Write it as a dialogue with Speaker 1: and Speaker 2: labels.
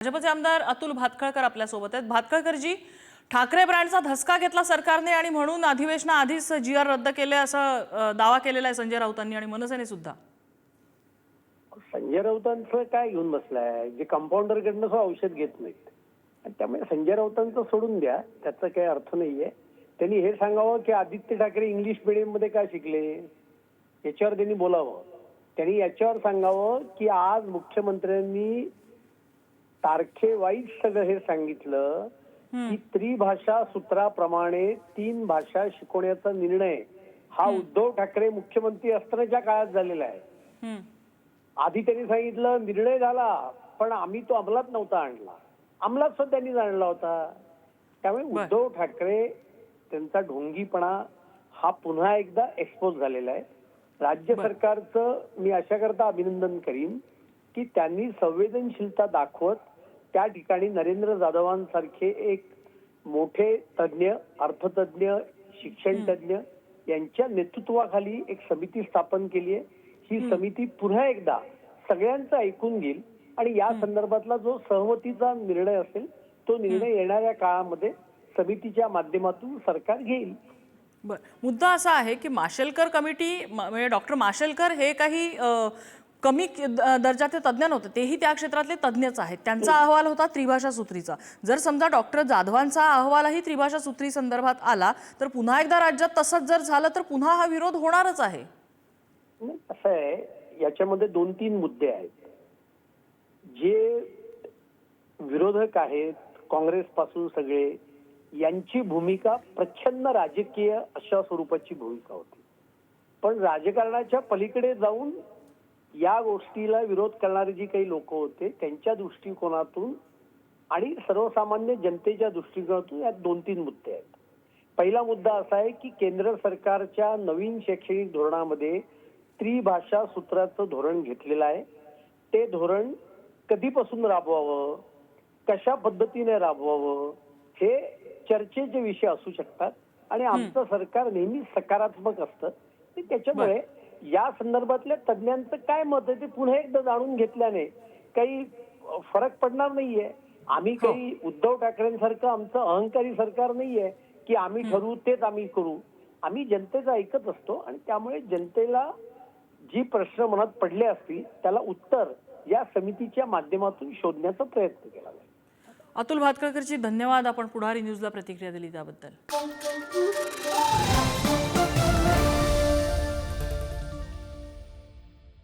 Speaker 1: भाजपचे आमदार अतुल भातखळकर आपल्यासोबत आहेत. भातखळकरजी ठाकरे ब्रँडचा धसका घेतला सरकारने आणि म्हणून अधिवेशनाआधीच जी आर रद्द केले असा दावा केलेला आहे संजय राऊतांनी आणि मनसेने सुद्धा.
Speaker 2: संजय राऊतांचं काय घेऊन बसलाय? जे कंपाऊंडरकडनं सुद्धा औषध घेत नाहीत. त्यामुळे संजय राऊतांचं सोडून द्या त्याचा काही अर्थ नाहीये. त्यांनी हे सांगावं की आदित्य ठाकरे इंग्लिश मीडियममध्ये मध्ये शिकले? याच्यावर त्यांनी बोलावं. त्यांनी याच्यावर सांगावं की आज मुख्यमंत्र्यांनी तारखेवाईज सगळं हे सांगितलं की त्रिभाषा सूत्राप्रमाणे तीन भाषा शिकवण्याचा निर्णय हा उद्धव ठाकरे मुख्यमंत्री असतानाच्या काळात झालेला आहे. आधी त्यांनी सांगितलं निर्णय झाला पण आम्ही तो अंमलात नव्हता आणला अंमलात सुद्धा त्यांनी आणला होता त्यामुळे. उद्धव ठाकरे त्यांचा ढोंगीपणा हा पुन्हा एकदा एक्सपोज झालेला आहे राज्य. सरकारचं मी अशा करता अभिनंदन करीन की त्यांनी संवेदनशीलता दाखवत त्या ठिकाणी नरेंद्र जाधवांसारखे एक मोठे तज्ज्ञ अर्थतज्ञ शिक्षण तज्ज्ञ यांच्या नेतृत्वाखाली एक समिती स्थापन केली आहे. ही समिती पुन्हा एकदा सगळ्यांचं ऐकून घेईल आणि या संदर्भातला जो सहमतीचा निर्णय असेल तो निर्णय येणाऱ्या काळामध्ये समितीच्या माध्यमातून सरकार घेईल.
Speaker 1: बर. मुद्दा असा आहे की माशेलकर कमिटी म्हणजे डॉक्टर माशेलकर हे काही कमी दर्जाचे तज्ज्ञ नव्हते. तेही त्या क्षेत्रातले तज्ज्ञच आहेत. त्यांचा अहवाल होता त्रिभाषा सूत्रीचा. जर समजा डॉक्टर जाधवांचा अहवालही त्रिभाषा सूत्री संदर्भात आला तर पुन्हा एकदा राज्यात तसंच जर झालं तर पुन्हा हा विरोध होणारच आहे.
Speaker 2: असं आहे. याच्यामध्ये दोन तीन मुद्दे आहेत. जे विरोधक आहेत काँग्रेस पासून सगळे यांची भूमिका प्रच्छन्न राजकीय अशा स्वरूपाची भूमिका होती. पण राजकारणाच्या पलीकडे जाऊन या गोष्टीला विरोध करणारे जी काही लोक होते त्यांच्या दृष्टिकोनातून आणि सर्वसामान्य जनतेच्या दृष्टिकोनातून यात दोन तीन मुद्दे आहेत. पहिला मुद्दा असा आहे की केंद्र सरकारच्या नवीन शैक्षणिक धोरणामध्ये त्रिभाषा सूत्राचं धोरण घेतलेलं आहे. ते धोरण कधीपासून राबवावं? कशा पद्धतीने राबवावं? हे चर्चेचे विषय असू शकतात आणि आमचं सरकार नेहमी सकारात्मक असतं. त्याच्यामुळे या संदर्भातल्या तज्ज्ञांचं काय मत आहे ते पुन्हा एकदा जाणून घेतल्याने काही फरक पडणार नाहीये. आम्ही काही उद्धव ठाकरेंसारखं आमचं अहंकारी सरकार नाहीये की आम्ही ठरवू तेच आम्ही करू. आम्ही जनतेचं ऐकत असतो आणि त्यामुळे जनतेला जी प्रश्न मनात पडले असतील त्याला उत्तर या समितीच्या माध्यमातून शोधण्याचा प्रयत्न केला जाईल.
Speaker 1: अतुल भातखळकरची धन्यवाद. आपण पुढारी न्यूजला प्रतिक्रिया दिली त्याबद्दल.